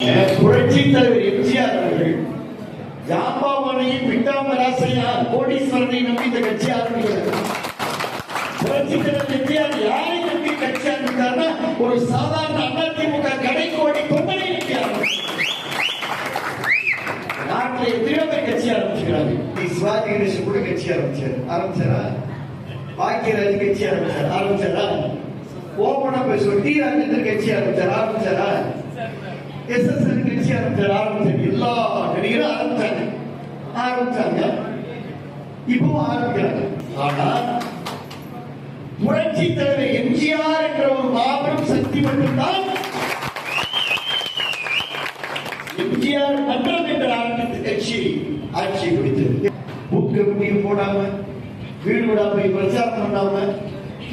புரட்சி தலைவர் எம்ஜிஆர் அவர்கள் ஜாம்பாவனையும் விட்டாமராசையா கோடீஸ்வரனை நம்பி இந்த கட்சி ஆரம்பிக்கிறது. புரட்சி தலைவர் எம்ஜிஆர் யாரை நம்பி கட்சி ஆரம்பித்தார்னா ஒரு சாதாரண அதிமுக கடைக்கோடி தொண்டனை நம்பி ஆரம்பிச்சார் நாட்டில் எத்தனையோ பேர் கட்சி ஆரம்பிச்சுக்கிறாங்க. சிவாஜி கணேசன் கூட கட்சி ஆரம்பிச்சார். ஆரம்பிச்சாரா? பாக்கியராஜ் கட்சி ஆரம்பிச்சார். ஆரம்பிச்சாரா? ஓபனா பேசுவோம். டி. ராஜேந்தர் கட்சி ஆரம்பிச்சார். ஆரம்பிச்சாரா? எஸ் எஸ் கட்சி ஆரம்பிச்சார் ஆரம்பிச்சார் எல்லா நடிகரும் ஆரம்பிச்சாங்க. ஆரம்பிச்சாங்க. இப்பவும் ஆரம்பிக்கிறாங்க. ஆனா புரட்சி தலைவர் எம்ஜிஆர் என்ற ஒரு மாபெரும் சக்தி மட்டும்தான் எம்ஜிஆர் மன்றம் என்ற ஆரம்பித்த கட்சி ஆட்சி பிடித்தது புக்கு முடிவு போடாம வீடு வீடா போய் பிரச்சாரம் பண்ணாம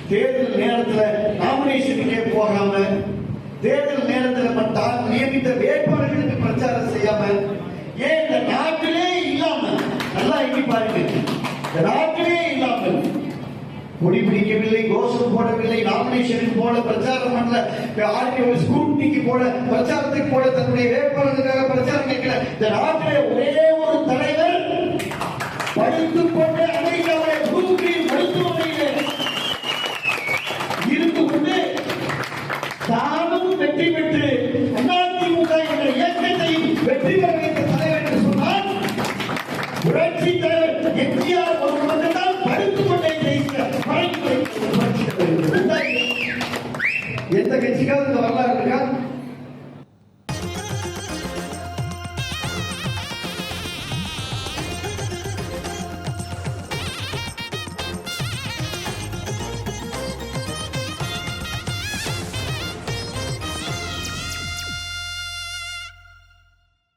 தேர்தல் நேரத்துல நாமினேஷனுக்கே போகாம தேர்தல் நேரத்தில் மட்டும் நியமித்த வேட்பாளர்களுக்கு பிரச்சாரம் செய்யாம ஏன் இந்த நாட்டிலே இல்லாம? நல்லா எண்ணி பாருங்க. இந்த நாட்டிலே இல்லாமல் கொடி பிடிக்கவில்லை கோஷம் போடவில்லை நாமினேஷனுக்கு போல பிரச்சாரம் பண்ணல. ஆர்டிஓ ஸ்கூட்டிக்கு போல பிரச்சாரத்துக்கு போல தன்னுடைய வேட்பாளருக்காக வெற்றி பெற்று அதிமுக என்ற இயக்கத்தை வெற்றி பெற வைத்த தலைவர் என்று சொன்னால் புரட்சி தலைவர் எம்ஜிஆர் ஒரு படுத்துக் கொண்டே பேசுகிறார் எந்த கட்சிக்காவது